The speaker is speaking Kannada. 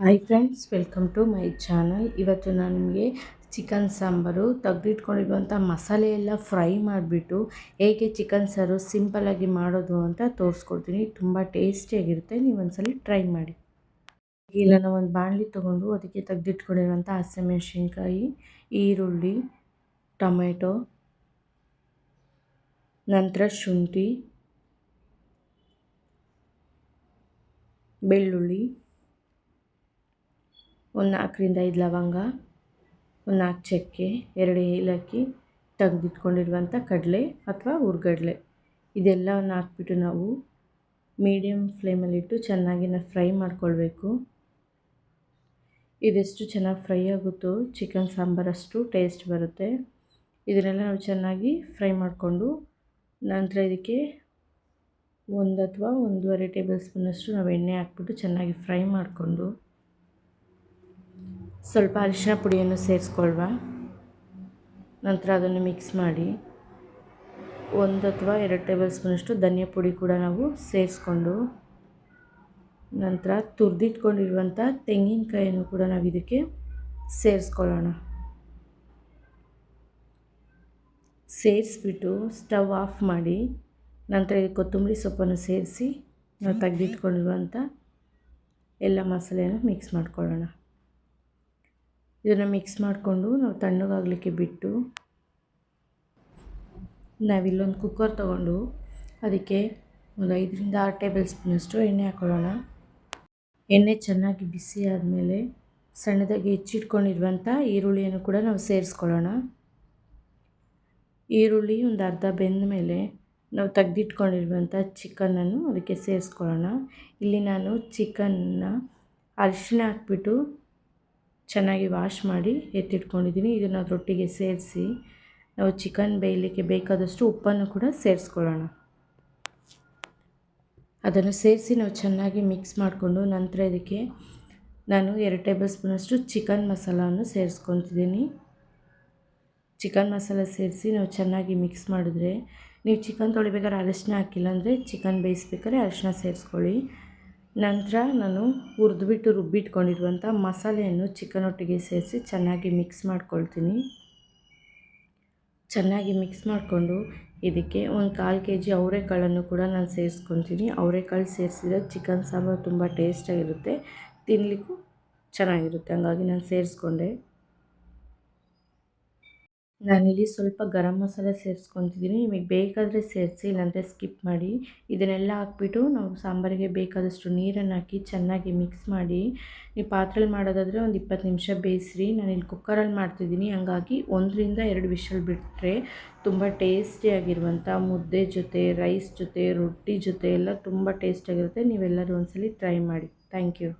Hi friends welcome to my channel ಇವತ್ತು ನಾನು ನಿಮಗೆ ಚಿಕನ್ ಸಾಂಬಾರು ತೆಗೆದಿಟ್ಕೊಂಡಿರುವಂಥ ಮಸಾಲೆ ಎಲ್ಲ ಫ್ರೈ ಮಾಡಿಬಿಟ್ಟು ಹೇಗೆ ಚಿಕನ್ ಸಾರು ಸಿಂಪಲ್ಲಾಗಿ ಮಾಡೋದು ಅಂತ ತೋರಿಸ್ಕೊಡ್ತೀನಿ. ತುಂಬ ಟೇಸ್ಟಿಯಾಗಿರುತ್ತೆ ನೀವು ಒಂದ್ಸಲ ಟ್ರೈ ಮಾಡಿ. ಇಲ್ಲ ನಾವು ಒಂದು ಬಾಣಲಿ ತೊಗೊಂಡು ಅದಕ್ಕೆ ತೆಗೆದಿಟ್ಕೊಂಡಿರುವಂಥ ಹಸಿಮೆಣ್ಸಿನ್ಕಾಯಿ, ಈರುಳ್ಳಿ, ಟೊಮೆಟೊ, ನಂತರ ಶುಂಠಿ, ಬೆಳ್ಳುಳ್ಳಿ ಒಂದು ನಾಲ್ಕರಿಂದ ಐದು ಲವಂಗ, ಒಂದು ನಾಲ್ಕು ಚಕ್ಕೆ, ಎರಡು ಏಲಕ್ಕಿ ತೆಗೆದಿಟ್ಕೊಂಡಿರುವಂಥ ಕಡಲೆ ಅಥವಾ ಹುರ್ಗಡ್ಲೆ ಇದೆಲ್ಲವನ್ನು ಹಾಕ್ಬಿಟ್ಟು ನಾವು ಮೀಡಿಯಮ್ ಫ್ಲೇಮಲ್ಲಿಟ್ಟು ಚೆನ್ನಾಗಿ ಫ್ರೈ ಮಾಡ್ಕೊಳ್ಬೇಕು. ಇದೆಷ್ಟು ಚೆನ್ನಾಗಿ ಫ್ರೈ ಆಗುತ್ತೋ ಚಿಕನ್ ಸಾಂಬಾರಷ್ಟು ಟೇಸ್ಟ್ ಬರುತ್ತೆ. ಇದನ್ನೆಲ್ಲ ನಾವು ಚೆನ್ನಾಗಿ ಫ್ರೈ ಮಾಡಿಕೊಂಡು ನಂತರ ಇದಕ್ಕೆ ಒಂದು ಅಥವಾ ಒಂದೂವರೆ ಟೇಬಲ್ ಸ್ಪೂನಷ್ಟು ನಾವು ಎಣ್ಣೆ ಹಾಕ್ಬಿಟ್ಟು ಚೆನ್ನಾಗಿ ಫ್ರೈ ಮಾಡಿಕೊಂಡು ಸ್ವಲ್ಪ ಅರಿಶಿನ ಪುಡಿಯನ್ನು ಸೇರಿಸ್ಕೊಳ್ವಾ. ನಂತರ ಅದನ್ನು ಮಿಕ್ಸ್ ಮಾಡಿ. ಒಂದು ಅಥವಾ ಎರಡು ಟೇಬಲ್ ಸ್ಪೂನಷ್ಟು ಧನಿಯಾ ಪುಡಿ ಕೂಡ ನಾವು ಸೇರಿಸ್ಕೊಂಡು, ನಂತರ ತುರಿದಿಟ್ಕೊಂಡಿರುವಂಥ ತೆಂಗಿನಕಾಯಿಯನ್ನು ಕೂಡ ನಾವು ಇದಕ್ಕೆ ಸೇರಿಸ್ಕೊಳ್ಳೋಣ. ಸೇರಿಸ್ಬಿಟ್ಟು ಸ್ಟವ್ ಆಫ್ ಮಾಡಿ, ನಂತರ ಇದು ಕೊತ್ತಂಬರಿ ಸೊಪ್ಪನ್ನು ಸೇರಿಸಿ, ನಾವು ತೆಗೆದಿಟ್ಕೊಂಡಿರುವಂಥ ಎಲ್ಲ ಮಸಾಲೆಯನ್ನು ಮಿಕ್ಸ್ ಮಾಡ್ಕೊಳ್ಳೋಣ. ಇದನ್ನು ಮಿಕ್ಸ್ ಮಾಡಿಕೊಂಡು ನಾವು ತಣ್ಣಗಾಗಲಿಕ್ಕೆ ಬಿಟ್ಟು ನಾವಿಲ್ಲೊಂದು ಕುಕ್ಕರ್ ತೊಗೊಂಡು ಅದಕ್ಕೆ ಒಂದು ಐದರಿಂದ ಆರು ಟೇಬಲ್ ಸ್ಪೂನಷ್ಟು ಎಣ್ಣೆ ಹಾಕೊಳ್ಳೋಣ. ಎಣ್ಣೆ ಚೆನ್ನಾಗಿ ಬಿಸಿ ಆದಮೇಲೆ ಸಣ್ಣದಾಗಿ ಹೆಚ್ಚಿಟ್ಕೊಂಡಿರುವಂಥ ಈರುಳ್ಳಿಯನ್ನು ಕೂಡ ನಾವು ಸೇರಿಸ್ಕೊಳ್ಳೋಣ. ಈರುಳ್ಳಿ ಒಂದು ಅರ್ಧ ಬೆಂದ ಮೇಲೆ ನಾವು ತೆಗ್ದಿಟ್ಕೊಂಡಿರುವಂಥ ಚಿಕನನ್ನು ಅದಕ್ಕೆ ಸೇರಿಸ್ಕೊಳ್ಳೋಣ. ಇಲ್ಲಿ ನಾನು ಚಿಕನ್ನ ಅರಿಶಿನ ಹಾಕ್ಬಿಟ್ಟು ಚೆನ್ನಾಗಿ ವಾಶ್ ಮಾಡಿ ಎತ್ತಿಟ್ಕೊಂಡಿದ್ದೀನಿ ಇದನ್ನು ಅದರೊಟ್ಟಿಗೆ ಸೇರಿಸಿ ನಾವು ಚಿಕನ್ ಬೇಯಲಿಕ್ಕೆ ಬೇಕಾದಷ್ಟು ಉಪ್ಪನ್ನು ಕೂಡ ಸೇರಿಸ್ಕೊಳ್ಳೋಣ. ಅದನ್ನು ಸೇರಿಸಿ ನಾವು ಚೆನ್ನಾಗಿ ಮಿಕ್ಸ್ ಮಾಡಿಕೊಂಡು ನಂತರ ಇದಕ್ಕೆ ನಾನು ಎರಡು ಟೇಬಲ್ ಸ್ಪೂನಷ್ಟು ಚಿಕನ್ ಮಸಾಲವನ್ನು ಸೇರಿಸ್ಕೊತಿದ್ದೀನಿ. ಚಿಕನ್ ಮಸಾಲ ಸೇರಿಸಿ ನಾವು ಚೆನ್ನಾಗಿ ಮಿಕ್ಸ್ ಮಾಡಿದ್ರೆ ನೀವು ಚಿಕನ್ ತೊಳಿಬೇಕಾದ್ರೆ ಅರಿಶಿನ ಹಾಕಿಲ್ಲ ಅಂದರೆ ಚಿಕನ್ ಬೇಯಿಸ್ಬೇಕಾದ್ರೆ ಅರಿಶಿನ ಸೇರಿಸ್ಕೊಳ್ಳಿ. ನಂತರ ನಾನು ಹುರಿದ್ಬಿಟ್ಟು ರುಬ್ಬಿಟ್ಕೊಂಡಿರುವಂಥ ಮಸಾಲೆಯನ್ನು ಚಿಕನ್ ಒಟ್ಟಿಗೆ ಸೇರಿಸಿ ಚೆನ್ನಾಗಿ ಮಿಕ್ಸ್ ಮಾಡ್ಕೊಳ್ತೀನಿ. ಚೆನ್ನಾಗಿ ಮಿಕ್ಸ್ ಮಾಡಿಕೊಂಡು ಇದಕ್ಕೆ ಒಂದು ಕಾಲು ಕೆ ಜಿ ಅವರೆಕಾಳನ್ನು ಕೂಡ ನಾನು ಸೇರಿಸ್ಕೊತೀನಿ. ಅವರೆಕಾಳು ಸೇರಿಸಿದ್ರೆ ಚಿಕನ್ ಸಾಂಬಾರು ತುಂಬ ಟೇಸ್ಟಾಗಿರುತ್ತೆ ತಿನ್ನಲಿಕ್ಕೂ ಚೆನ್ನಾಗಿರುತ್ತೆ. ಹಂಗಾಗಿ ನಾನು ಸೇರಿಸ್ಕೊಂಡೆ. ನಾನಿಲ್ಲಿ ಸ್ವಲ್ಪ ಗರಂ ಮಸಾಲ ಸೇರಿಸ್ಕೊತಿದ್ದೀನಿ ನಿಮಗೆ ಬೇಕಾದರೆ ಸೇರಿಸಿ, ಇಲ್ಲಾಂದರೆ ಸ್ಕಿಪ್ ಮಾಡಿ. ಇದನ್ನೆಲ್ಲ ಹಾಕ್ಬಿಟ್ಟು ನಾವು ಸಾಂಬಾರಿಗೆ ಬೇಕಾದಷ್ಟು ನೀರನ್ನು ಹಾಕಿ ಚೆನ್ನಾಗಿ ಮಿಕ್ಸ್ ಮಾಡಿ. ನೀವು ಪಾತ್ರೆಲಿ ಮಾಡೋದಾದರೆ ಒಂದು ಇಪ್ಪತ್ತು ನಿಮಿಷ ಬೇಯಿಸ್ರಿ. ನಾನು ಇಲ್ಲಿ ಕುಕ್ಕರಲ್ಲಿ ಮಾಡ್ತಿದ್ದೀನಿ ಹಂಗಾಗಿ ಒಂದರಿಂದ ಎರಡು ವಿಷಲ್ ಬಿಟ್ಟರೆ ತುಂಬ ಟೇಸ್ಟಿಯಾಗಿರುವಂಥ ಮುದ್ದೆ ಜೊತೆ, ರೈಸ್ ಜೊತೆ, ರೊಟ್ಟಿ ಜೊತೆ ಎಲ್ಲ ತುಂಬ ಟೇಸ್ಟಿಯಾಗಿರುತ್ತೆ ನೀವೆಲ್ಲರೂ ಒಂದ್ಸಲಿ ಟ್ರೈ ಮಾಡಿ. Thank you.